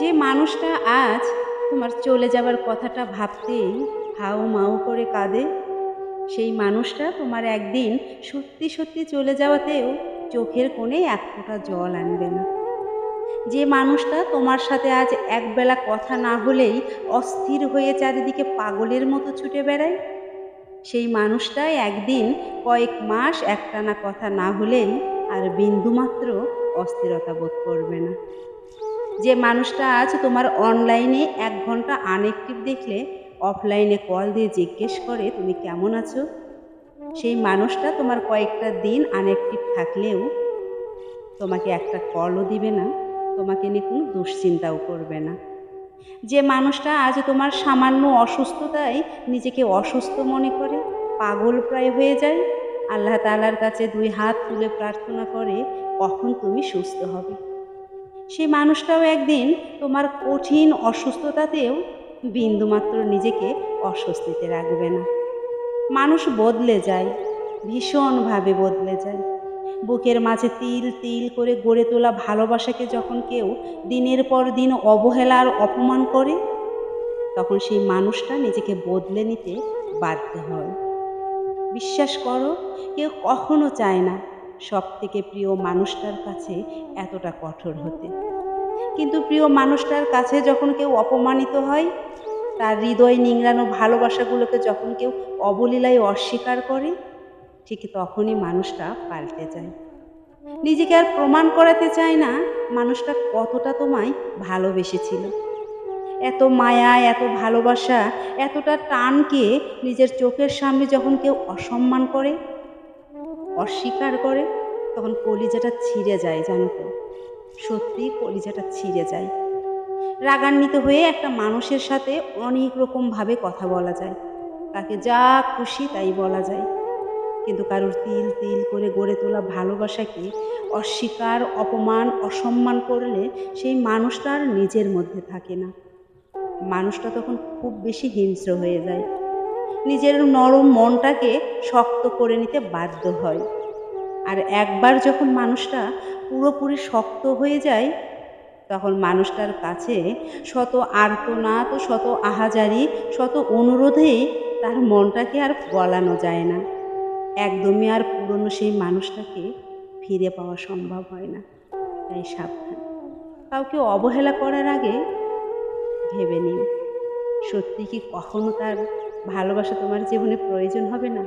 যে মানুষটা আজ তোমার চলে যাবার কথাটা ভাবতেই হাউ মাউ করে কাঁদে, সেই মানুষটা তোমার একদিন সত্যি সত্যি চলে যাওয়াতেও চোখের কোণে এক ফোঁটা জল আনবে না। যে মানুষটা তোমার সাথে আজ একবেলা কথা না হলেই অস্থির হয়ে চারিদিকে পাগলের মতো ছুটে বেড়ায়, সেই মানুষটাই একদিন কয়েক মাস একটানা কথা না হলেই আর বিন্দুমাত্র অস্থিরতা বোধ করবে না। যে মানুষটা আজ তোমার অনলাইনে এক ঘণ্টা আনএক্টিভ দেখলে অফলাইনে কল দিয়ে জিজ্ঞেস করে, তুমি কেমন আছো? সেই মানুষটা তোমার কয়েকটা দিন আনএক্টিভ থাকলেও তোমাকে একটা কলও দিবে না, তোমাকে নিয়ে কোনো দুশ্চিন্তাও করবে না। যে মানুষটা আজ তোমার সামান্য অসুস্থতায় নিজেকে অসুস্থ মনে করে, পাগল প্রায় হয়ে যায়, আল্লাহ তালার কাছে দুই হাত তুলে প্রার্থনা করে, কখন তুমি সুস্থ হবে? সেই মানুষটাও একদিন তোমার কঠিন অসুস্থতাতেও বিন্দুমাত্র নিজেকে অস্বস্তিতে রাখবে না। মানুষ বদলে যায়, ভীষণভাবে বদলে যায়। বুকের মাঝে তিল তিল করে গড়ে তোলা ভালোবাসাকে যখন কেউ দিনের পর দিন অবহেলা আর অপমান করে, তখন সেই মানুষটা নিজেকে বদলে নিতে বাধ্য হয়। বিশ্বাস করো, কেউ কখনো চায় না সব থেকে প্রিয় মানুষটার কাছে এতটা কঠোর হতে। কিন্তু প্রিয় মানুষটার কাছে যখন কেউ অপমানিত হয়, তার হৃদয় নিংড়ানো ভালোবাসাগুলোকে যখন কেউ অবলীলায় অস্বীকার করে, ঠিক তখনই মানুষটা পাল্টে যায়। নিজেকে আর প্রমাণ করাতে চায় না, মানুষটা কতটা তোমায় ভালোবেসেছিল। এত মায়া, এত ভালোবাসা, এতটা টানকে নিজের চোখের সামনে যখন কেউ অসম্মান করে অস্বীকার করে, তখন কলিজাটা ছিঁড়ে যায়, জানো তো। সত্যি কলিজাটা ছিঁড়ে যায়। রাগান্বিত হয়ে একটা মানুষের সাথে অনেক রকমভাবে কথা বলা যায়। তাকে যা খুশি তাই বলা যায়। কিন্তু কারোর তিল তিল করে গড়ে তোলা ভালোবাসাকে অস্বীকার, অপমান, অসম্মান করলে সেই মানুষটা আর নিজের মধ্যে থাকে না। মানুষটা তখন খুব বেশি হিংস্র হয়ে যায়। নিজের নরম মনটাকে শক্ত করে নিতে বাধ্য হয়। আর একবার যখন মানুষটা পুরোপুরি শক্ত হয়ে যায়, তখন মানুষটার কাছে শত আর্তনাদ, শত আহাজারি, শত অনুরোধেই তার মনটাকে আর গলানো যায় না। একদমই আর পুরনো সেই মানুষটাকে ফিরে পাওয়া সম্ভব হয় না। তাই সাবধান। কাউকে অবহেলা করার আগে ভেবে নিও সত্যি কি কখনো তার ভালোবাসা তোমার জীবনে প্রয়োজন হবে না?